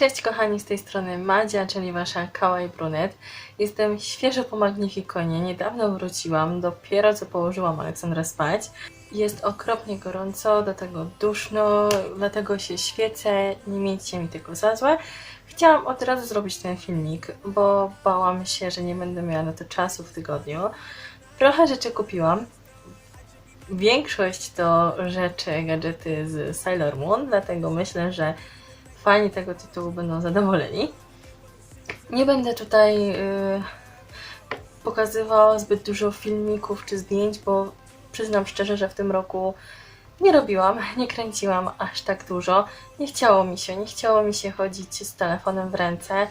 Cześć kochani, z tej strony Madzia, czyli wasza kawaii brunet. Jestem świeżo po Magnifikonie, niedawno wróciłam, dopiero co położyłam Aleksandra spać. Jest okropnie gorąco, do tego duszno, dlatego się świecę, nie miejcie mi tego za złe. Chciałam od razu zrobić ten filmik, bo bałam się, że nie będę miała na to czasu w tygodniu. Trochę rzeczy kupiłam, Większość to rzeczy, gadżety z Sailor Moon, dlatego myślę, że fani tego tytułu będą zadowoleni. Nie będę tutaj y, pokazywała zbyt dużo filmików czy zdjęć, bo przyznam szczerze, że w tym roku nie robiłam, nie kręciłam aż tak dużo. Nie chciało mi się, nie chciało mi się chodzić z telefonem w ręce.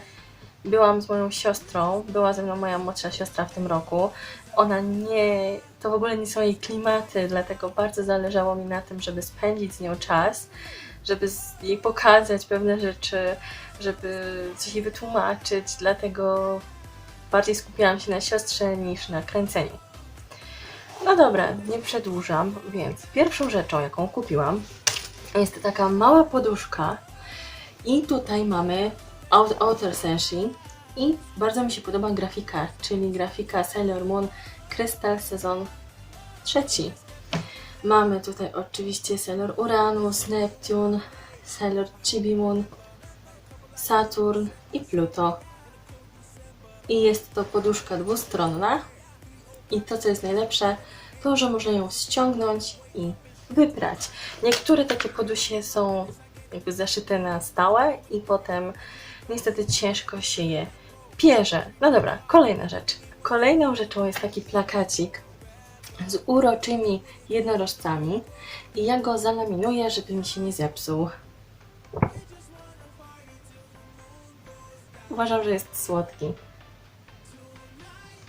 Byłam z moją siostrą, była ze mną moja młodsza siostra w tym roku. Ona nie, to w ogóle nie są jej klimaty, dlatego bardzo zależało mi na tym, żeby spędzić z nią czas, żeby jej pokazać pewne rzeczy, żeby coś jej wytłumaczyć, dlatego bardziej skupiałam się na siostrze niż na kręceniu. No dobra, nie przedłużam, więc pierwszą rzeczą, jaką kupiłam, jest taka mała poduszka i tutaj mamy Out- Outer Senshi i bardzo mi się podoba grafika, czyli grafika Sailor Moon Crystal sezon trzeci. Mamy tutaj oczywiście Sailor Uranus, Neptun, Sailor Chibi Moon, Saturn i Pluto. I jest to poduszka dwustronna. I to, co jest najlepsze, to, że można ją ściągnąć i wyprać. Niektóre takie podusie są jakby zaszyte na stałe i potem niestety ciężko się je pierze. No dobra, kolejna rzecz. Kolejną rzeczą jest taki plakacik z uroczymi jednorożcami i ja go zalaminuję, żeby mi się nie zepsuł. Uważam, że jest słodki.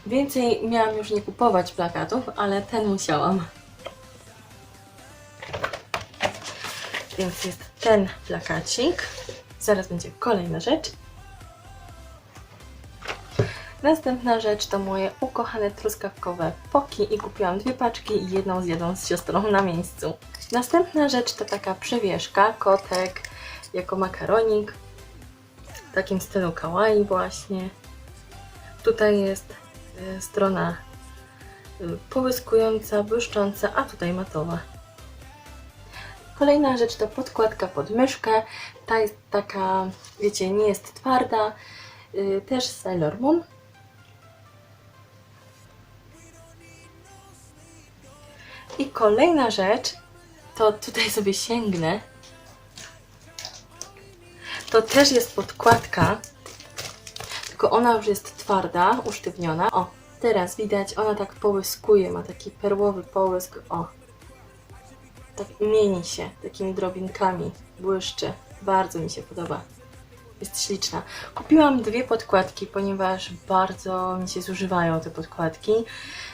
Więcej miałam już nie kupować plakatów, ale ten musiałam. Więc jest ten plakacik. Zaraz będzie kolejna rzecz. Następna rzecz to moje ukochane truskawkowe poki i kupiłam dwie paczki i jedną zjadłam z siostrą na miejscu. Następna rzecz to taka przewieszka, kotek jako makaronik w takim stylu kawaii właśnie. Tutaj jest y, strona y, połyskująca, błyszcząca, a tutaj matowa. Kolejna rzecz to podkładka pod myszkę. Ta jest taka, wiecie, nie jest twarda. y, Też Sailor Moon. I kolejna rzecz, to tutaj sobie sięgnę. To też jest podkładka, tylko ona już jest twarda, usztywniona. O, teraz widać, ona tak połyskuje, ma taki perłowy połysk. O, tak mieni się takimi drobinkami, błyszczy. Bardzo mi się podoba. Jest śliczna. Kupiłam dwie podkładki, ponieważ bardzo mi się zużywają te podkładki.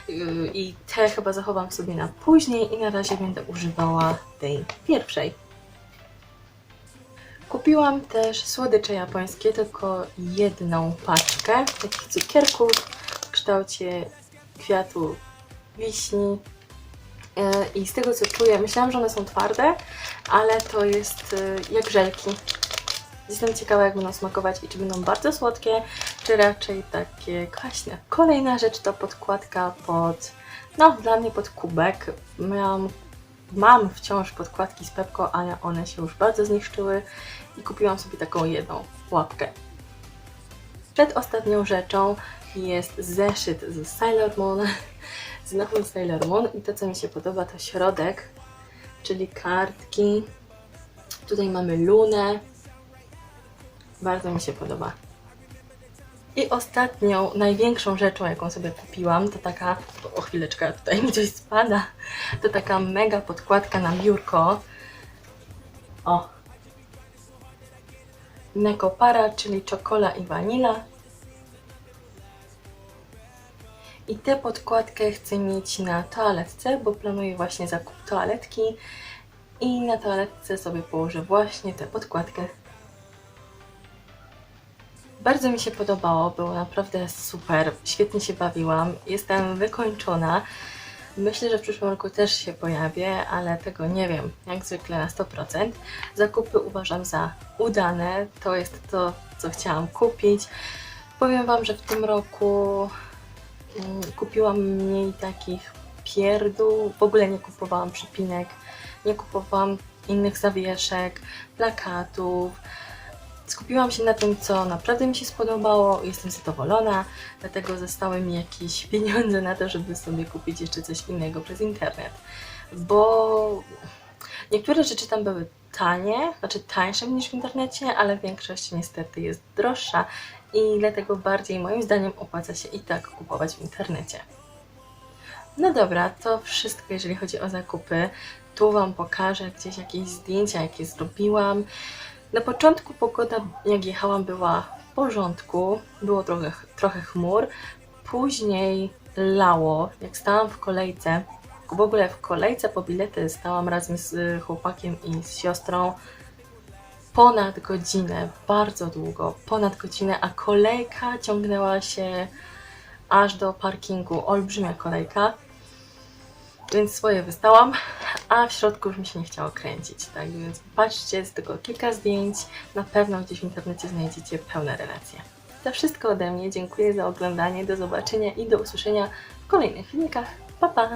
Yy, I te chyba zachowam sobie na później i na razie będę używała tej pierwszej. Kupiłam też słodycze japońskie, tylko jedną paczkę takich cukierków w kształcie kwiatu wiśni. Yy, I z tego co czuję, myślałam, że one są twarde, ale to jest yy, jak żelki. Jestem ciekawa, jak będą smakować i czy będą bardzo słodkie, czy raczej takie kwaśne. Kolejna rzecz to podkładka pod, no dla mnie pod kubek. Miałam, mam wciąż podkładki z Pepko, ale one się już bardzo zniszczyły i kupiłam sobie taką jedną łapkę. Przedostatnią rzeczą jest zeszyt z Sailor Moon, z nowym Sailor Moon i to co mi się podoba to środek, czyli kartki. Tutaj mamy lunę, bardzo mi się podoba. I ostatnią, największą rzeczą, jaką sobie kupiłam, to taka, o chwileczkę, tutaj mi coś spada, to taka mega podkładka na biurko. O! Nekopara, czyli czekola i wanila. I tę podkładkę chcę mieć na toaletce, bo planuję właśnie zakup toaletki. I na toaletce sobie położę właśnie tę podkładkę bardzo mi się podobało, było naprawdę super, świetnie się bawiłam, jestem wykończona. Myślę, że w przyszłym roku też się pojawię, ale tego nie wiem, jak zwykle na 100%. Zakupy uważam za udane, to jest to, co chciałam kupić. Powiem Wam, że w tym roku mm, kupiłam mniej takich pierdół, w ogóle nie kupowałam przypinek, nie kupowałam innych zawieszek, plakatów. Skupiłam się na tym, co naprawdę mi się spodobało, jestem zadowolona, dlatego zostały mi jakieś pieniądze na to, żeby sobie kupić jeszcze coś innego przez internet. Bo niektóre rzeczy tam były tanie, znaczy tańsze niż w internecie, ale większość niestety jest droższa i dlatego bardziej moim zdaniem opłaca się i tak kupować w internecie. No dobra, to wszystko jeżeli chodzi o zakupy. Tu Wam pokażę gdzieś jakieś zdjęcia, jakie zrobiłam. Na początku pogoda, jak jechałam, była w porządku, było trochę, trochę chmur. Później lało, jak stałam w kolejce. W ogóle w kolejce po bilety stałam razem z chłopakiem i z siostrą ponad godzinę, bardzo długo, ponad godzinę, a kolejka ciągnęła się aż do parkingu, olbrzymia kolejka. Więc swoje wystałam, a w środku już mi się nie chciało kręcić. Tak więc patrzcie, jest tylko kilka zdjęć. Na pewno gdzieś w internecie znajdziecie pełne relacje. To wszystko ode mnie. Dziękuję za oglądanie. Do zobaczenia i do usłyszenia w kolejnych filmikach. Pa pa!